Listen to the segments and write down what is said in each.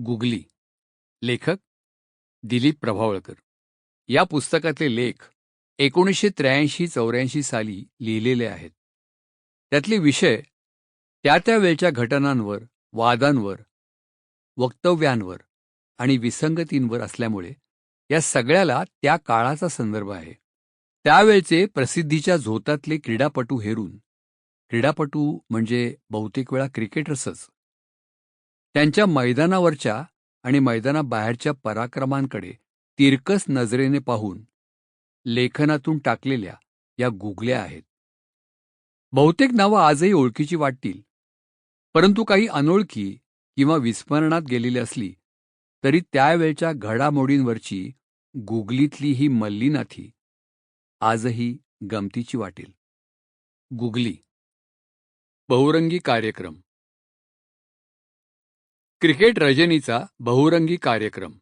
Googly. लेखक दिलीप प्रभावळकर. या पुस्तकातले लेख एकोणीसशे त्र्याऐंशी चौऱ्याऐंशी साली लिहिलेले आहेत. त्यातले विषय त्या त्या वेळच्या घटनांवर वादांवर वक्तव्यांवर आणि विसंगतींवर असल्यामुळे या सगळ्याला त्या काळाचा संदर्भ आहे. त्यावेळचे प्रसिद्धीच्या झोतातले क्रीडापटू हेरून. क्रीडापटू म्हणजे बहुतेक वेळा क्रिकेटर्सच. त्यांच्या मैदानावरच्या आणि मैदानाबाहेरच्या पराक्रमांकडे तिरकस नजरेने पाहून लेखनातून टाकलेल्या या गुगल्या आहेत. बहुतेक नावं आजही ओळखीची वाटतील परंतु काही अनोळखी किंवा विस्मरणात गेलेली असली तरी त्यावेळच्या घडामोडींवरची गुगलीतली ही मल्लीनाथी आजही गमतीची वाटेल. गुगली बहुरंगी कार्यक्रम. क्रिकेट रजनीचा बहुरंगी कार्यक्रम.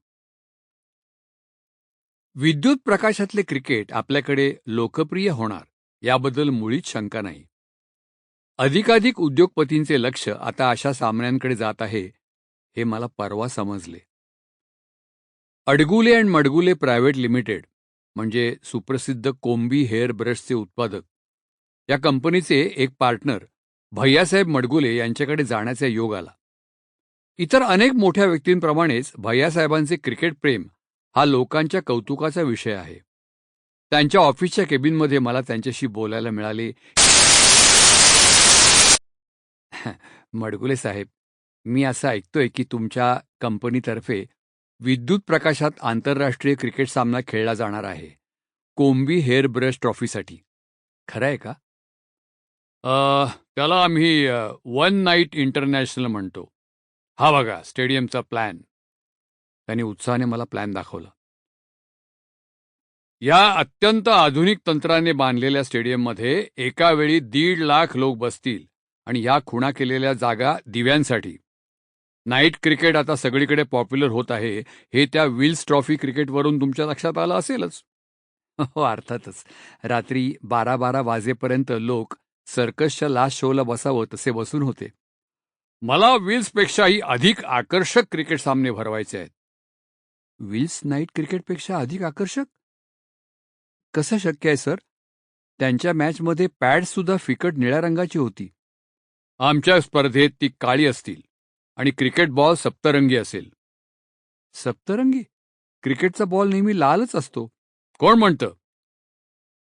विद्युत प्रकाशातले क्रिकेट आपल्याकडे लोकप्रिय होणार याबद्दल मुळीच शंका नाही. अधिकाधिक उद्योगपतींचे लक्ष आता अशा सामन्यांकडे जात आहे हे मला परवा समजले. Adgule and Madgule private limited म्हणजे सुप्रसिद्ध कोंबी हेअर ब्रशचे उत्पादक या कंपनीचे एक पार्टनर भैयासाहेब मडगुले यांच्याकडे जाण्याचा योग आला. इतर अनेक मोठ्या व्यक्तींप्रमाणेच भैयासाहेबांचे क्रिकेट प्रेम हा लोकांच्या कौतुकाचा विषय आहे. त्यांच्या ऑफिसच्या केबिनमध्ये मला त्यांच्याशी बोलायला मिळाले. मडगुले साहेब मी असं ऐकतोय की तुमच्या कंपनीतर्फे विद्युत प्रकाशात आंतरराष्ट्रीय क्रिकेट सामना खेळला जाणार आहे. कोंबी हेअर ब्रश ट्रॉफीसाठी. खरं आहे का? त्याला आम्ही वन नाईट इंटरनॅशनल म्हणतो. हा बघा स्टेडियमचा प्लॅन. त्यांनी उत्साहाने मला प्लॅन दाखवला. या अत्यंत आधुनिक तंत्राने बांधलेल्या स्टेडियममध्ये एका वेळी दीड लाख लोक बसतील आणि या खुणा केलेल्या जागा दिव्यांसाठी. नाईट क्रिकेट आता सगळीकडे पॉप्युलर होत आहे हे त्या विल्स ट्रॉफी क्रिकेटवरून तुमच्या लक्षात आलं असेलच? हो अर्थातच. रात्री बारा बारा वाजेपर्यंत लोक सर्कसच्या लास्ट शोला बसावं तसे बसून होते. मला विल्सपेक्षाही अधिक आकर्षक क्रिकेट सामने भरवायचे आहेत. विल्स नाईट क्रिकेटपेक्षा अधिक आकर्षक? कसं शक्य आहे सर? त्यांच्या मॅचमध्ये पॅडसुद्धा फिकट निळ्या रंगाची होती. आमच्या स्पर्धेत ती काळी असतील आणि क्रिकेट बॉल सप्तरंगी असेल. सप्तरंगी? क्रिकेटचा बॉल नेहमी लालच असतो. कोण म्हणतं?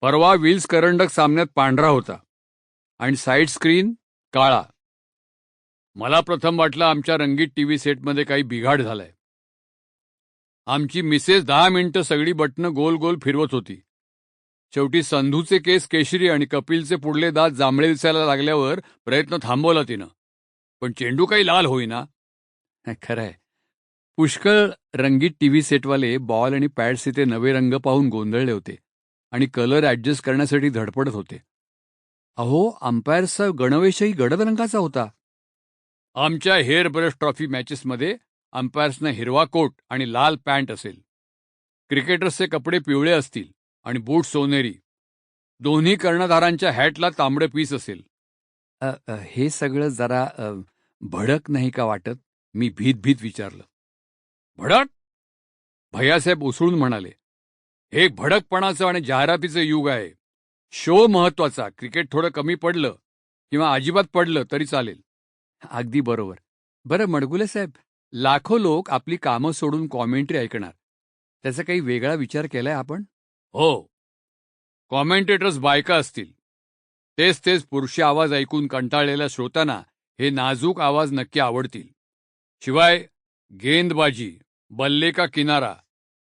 परवा विल्स करंडक सामन्यात पांढरा होता आणि साईड स्क्रीन काळा. मला प्रथम वाटलं आमच्या रंगीत टीव्ही सेटमध्ये काही बिघाड झालाय. आमची मिसेस दहा मिनिटं सगळी बटणं गोल गोल फिरवत होती. शेवटी संधूचे केस केशरी आणि कपिलचे पुढले दात जांभळे दिसायला लागल्यावर प्रयत्न थांबवला तिनं. पण चेंडू काही लाल होईना. खरंय. पुष्कळ रंगीत टीव्ही सेटवाले बॉल आणि पॅड्स इथे नवे रंग पाहून गोंधळले होते आणि कलर ऍडजस्ट करण्यासाठी धडपडत होते. अहो अंपायरचा गणवेशही गडद रंगाचा होता. आमच्या हेअर ब्रश ट्रॉफी मॅचेसमध्ये अंपायर्सना हिरवा कोट आणि लाल पॅन्ट असेल. क्रिकेटर्सचे कपडे पिवळे असतील आणि बूट सोनेरी. दोन्ही कर्णधारांच्या हॅटला तांबडे पीस असेल. हे सगळं जरा भडक नाही का वाटत? मी भीत भीत विचारलं. भडक? भैयासाहेब उसळून म्हणाले. हे भडकपणाचं आणि जाहिरातीचं युग आहे. शो महत्त्वाचा क्रिकेट थोडं कमी पडलं किंवा अजिबात पडलं तरी चालेल. अगदी बरोबर. बरं मडगुले साहेब लाखो लोक आपली कामं सोडून कॉमेंट्री ऐकणार. त्याचा काही वेगळा विचार केलाय आपण? हो. कॉमेंटेटर्स बायका असतील. तेच तेच पुरुषी आवाज ऐकून कंटाळलेल्या श्रोत्यांना हे नाजूक आवाज नक्की आवडतील. शिवाय गेंदबाजी बल्ले का किनारा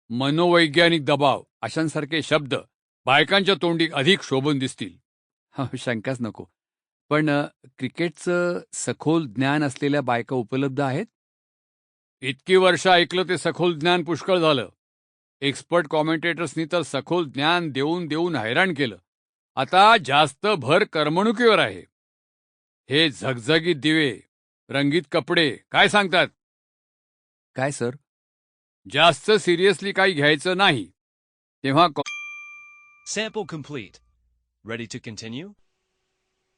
मनोवैज्ञानिक दबाव अशांसारखे शब्द बायकांच्या तोंडी अधिक शोभून दिसतील. शंकाच नको. पण क्रिकेटचं सखोल ज्ञान असलेल्या बायका उपलब्ध आहेत? इतकी वर्ष ऐकलं ते सखोल ज्ञान पुष्कळ झालं. एक्सपर्ट कॉमेंटेटर्सनी तर सखोल ज्ञान देऊन देऊन हैराण केलं. आता जास्त भर करमणुकीवर आहे. हे झगझगीत दिवे रंगीत कपडे काय सांगतात? काय सर? जास्त सिरियसली काही घ्यायचं नाही. तेव्हा Sample complete. Ready to continue?